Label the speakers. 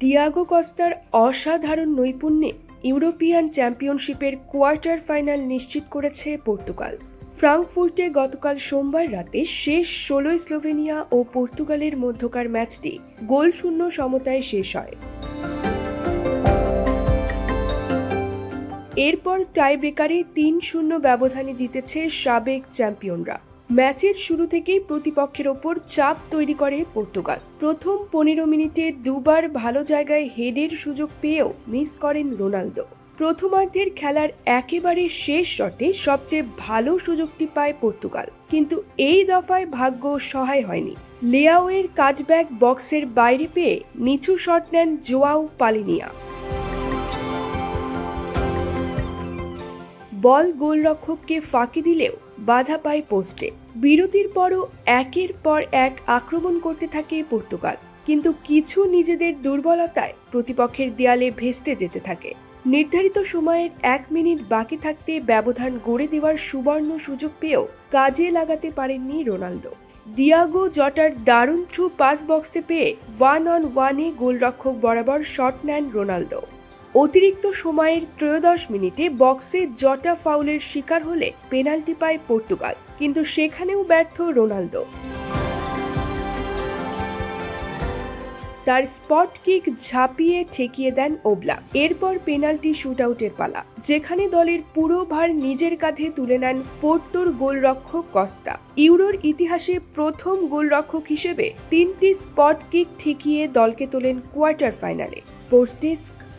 Speaker 1: Diego কস্তার অসাধারণ নৈপুণ্যে ইউরোপিয়ান চ্যাম্পিয়নশিপের কোয়ার্টার ফাইনাল নিশ্চিত করেছে পর্তুগাল ফ্রাঙ্কফুর্টে গতকাল সোমবার রাতে শেষ ষোলোই স্লোভেনিয়া ও পর্তুগালের মধ্যকার ম্যাচটি গোলশূন্য সমতায় শেষ হয়। এরপর টাইব্রেকারে তিন শূন্য ব্যবধানে জিতেছে সাবেক চ্যাম্পিয়নরা ম্যাচের শুরু থেকেই প্রতিপক্ষের ওপর চাপ তৈরি করে পর্তুগাল। প্রথম পনেরো মিনিটে দুবার ভালো জায়গায় হেডের সুযোগ পেয়েও মিস করেন রোনালদো। প্রথমার্ধের খেলার একেবারে শেষ শটে সবচেয়ে ভালো সুযোগটি পায় পর্তুগাল। কিন্তু এই দফায় ভাগ্য সহায় হয়নি। লেয়াওয়ের কাটব্যাক বক্সের বাইরে পেয়ে নিচু শট নেন জোয়াও পালিনিয়া। বল গোলরক্ষককে ফাঁকি দিলেও বাধা পায় পোস্টে। বিরতির পরও একের পর এক আক্রমণ করতে থাকে পর্তুগাল। কিন্তু কিছু নিজেদের দুর্বলতায় প্রতিপক্ষের দেয়ালে ভেস্তে যেতে থাকে। নির্ধারিত সময়ের এক মিনিট বাকি থাকতে ব্যবধান গড়ে দেওয়ার সুবর্ণ সুযোগ পেয়েও কাজে লাগাতে পারেননি রোনালদো। ডিয়াগো জটার দারুণ থ্রু পাস বক্সে পেয়ে ওয়ান অন ওয়ানে গোলরক্ষক বরাবর শট নেন রোনালদো। অতিরিক্ত সময়ের ত্রয়োদশ মিনিটে বক্সে জটা ফাউলের শিকার হলে পেনাল্টি পায় পর্তুগাল, কিন্তু সেখানেও ব্যর্থ রোনালদো। তার স্পট কিক ঝাঁপিয়ে ঠেকিয়ে দেন ওবলা। এরপর পেনাল্টি শুটআউটের পালা, যেখানে দলের পুরো ভার নিজের কাঁধে তুলে নেন পোর্টোর গোলরক্ষক কস্তা। ইউরোর ইতিহাসে প্রথম গোলরক্ষক হিসেবে তিনটি স্পট কিক ঠেকিয়ে দলকে তোলেন কোয়ার্টার ফাইনালে। Sports desk